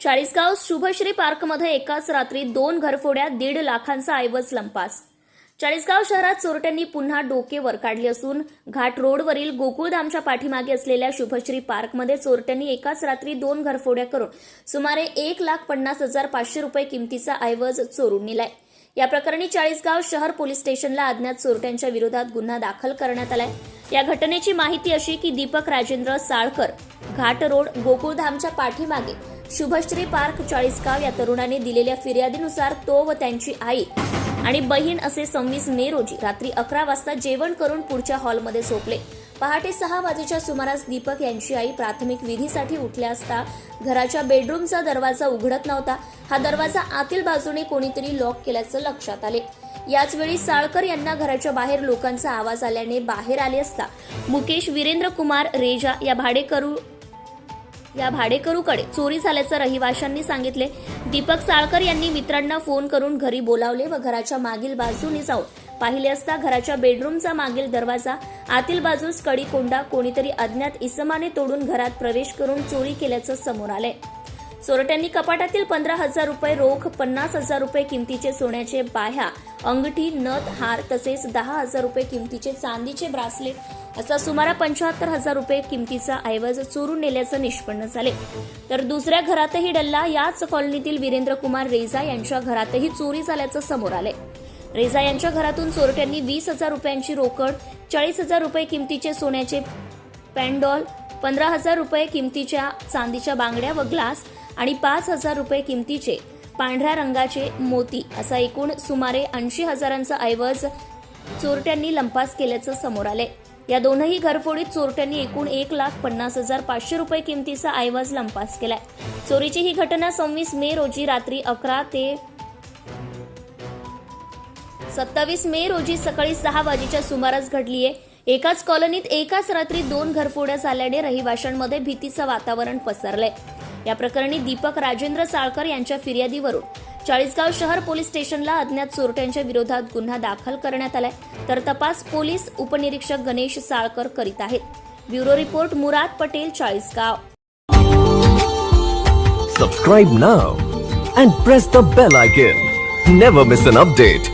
चाळीसगाव शुभश्री पार्कमध्ये एकाच रात्री दोन घरफोड्या दीड लाखांचा ऐवज लंपास. चाळीसगाव शहरात चोरट्यांनी पुन्हा डोके वर काढले असून घाट रोडवरील गोकुळधामच्या पाठीमागे असलेल्या शुभश्री पार्कमध्ये चोरट्यांनी एकाच रात्री दोन घरफोड्या करून सुमारे एक लाख पन्नास हजार पाचशे रुपये किमतीचा ऐवज चोरून नेलाय. या प्रकरणी चाळीसगाव शहर पोलीस स्टेशनला अज्ञात चोरट्यांच्या विरोधात गुन्हा दाखल करण्यात आलाय. या घटनेची माहिती अशी की दीपक राजेंद्र साळकर घाट रोड गोकुळधामच्या पाठीमागे शुभश्री पार्क चाळीसगाव या तरुणाने दिलेल्या फिर्यादीनुसार तो व त्यांची आई आणि बहीण असे सव्वीस मे रोजी रात्री अकरा वाजता जेवण करून पुढच्या हॉलमध्ये झोपले. पहाटे सहा वाजेच्या सुमारास दीपक यांची आई प्राथमिक विधीसाठी उठल्या असता घराच्या बेडरूमचा दरवाजा उघडत नव्हता. हा दरवाजा आतील बाजूने कोणीतरी लॉक केल्याचं लक्षात आले. याचवेळी साळकर यांना घराच्या बाहेर लोकांचा आवाज आल्याने बाहेर आले असता मुकेश वीरेंद्र कुमार रेजा या भाडेकरू या भाडेकरूकडे चोरी झाल्याचं रहिवाशांनी सांगितले. दीपक साळकर यांनी मित्रांना फोन करून घरी बोलावले व घराच्या मागील बाजूने जाऊन पाहिले असता घराच्या बेडरूमचा मागील दरवाजा आतील बाजूस कडी कोंडा कोणीतरी अज्ञात इसमाने तोडून घरात प्रवेश करून चोरी केल्याचं समोर आलंय. चोरट्यांनी कपाटातील पंधरा हजार रुपये रोख पन्नास हजार रुपये किमतीचे सोन्याचे बाह्या अंगठी नथ हार तसेच दहा हजार रुपये किमतीचे चांदीचे ब्रासलेट असा सुमारे पंच्याहत्तर हजार रुपये किमतीचा ऐवज चोरून नेल्याचं निष्पन्न झाले. तर दुसऱ्या घरातही डल्ला याच कॉलनीतील वीरेंद्र कुमार रेजा यांच्या घरातही चोरी झाल्याचं समोर आले. रेजा यांच्या घरातून चोरट्यांनी वीस हजार रुपयांची रोकड चाळीस हजार रुपये किमतीचे सोन्याचे पॅन्डॉल पंधरा हजार रुपये किमतीच्या चांदीच्या बांगड्या व ग्लास आणि पाच हजार रुपये किमतीचे पांढऱ्या रंगाचे मोती असा एकूण सुमारे ऐंशी हजारांचा ऐवज चोरट्यांनी लंपास केल्याचं समोर आले या दोनही घरफोडीत चोरट्यांनी एकूण एक लाख पन्नास हजार पाचशे रुपये किमतीचा ऐवज लंपास केलाय. चोरीची ही घटना सव्वीस मे रोजी रात्री अकरा ते सत्तावीस मे रोजी सकाळी सहा वाजेच्या सुमारास घडलीय. एकाच कॉलनीत एकाच रात्री दोन घरफोड्या झाल्याने रहिवाशांमध्ये भीतीचं वातावरण पसरलंय. या प्रकरणी दीपक राजेंद्र साळकर यांच्या फिर्यादीवरून चाळीसगाव शहर पोलीस स्टेशनला अज्ञात चोरट्यांच्या विरोधात गुन्हा दाखल करण्यात आलाय. तर तपास पोलीस उपनिरीक्षक गणेश साळकर करीत आहेत. Bureau report Murad Patel Chalisgaon. Subscribe now and press the bell icon never miss an update